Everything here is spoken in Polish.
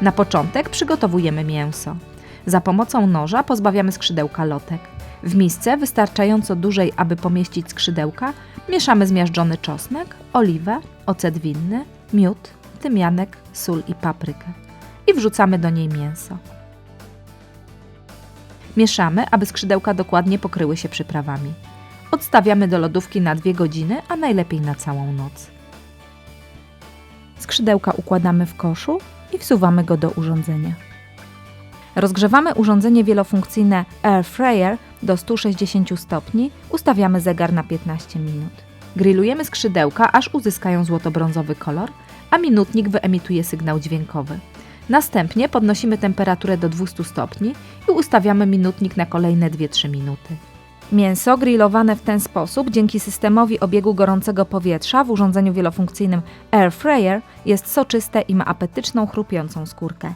Na początek przygotowujemy mięso. Za pomocą noża pozbawiamy skrzydełka lotek. W misce wystarczająco dużej, aby pomieścić skrzydełka, mieszamy zmiażdżony czosnek, oliwę, ocet winny, miód, tymianek, sól i paprykę. I wrzucamy do niej mięso. Mieszamy, aby skrzydełka dokładnie pokryły się przyprawami. Odstawiamy do lodówki na 2 godziny, a najlepiej na całą noc. Skrzydełka układamy w koszu i wsuwamy go do urządzenia. Rozgrzewamy urządzenie wielofunkcyjne Air Fryer do 160 stopni, ustawiamy zegar na 15 minut. Grillujemy skrzydełka, aż uzyskają złoto-brązowy kolor, a minutnik wyemituje sygnał dźwiękowy. Następnie podnosimy temperaturę do 200 stopni i ustawiamy minutnik na kolejne 2-3 minuty. Mięso grillowane w ten sposób dzięki systemowi obiegu gorącego powietrza w urządzeniu wielofunkcyjnym Air Fryer jest soczyste i ma apetyczną, chrupiącą skórkę.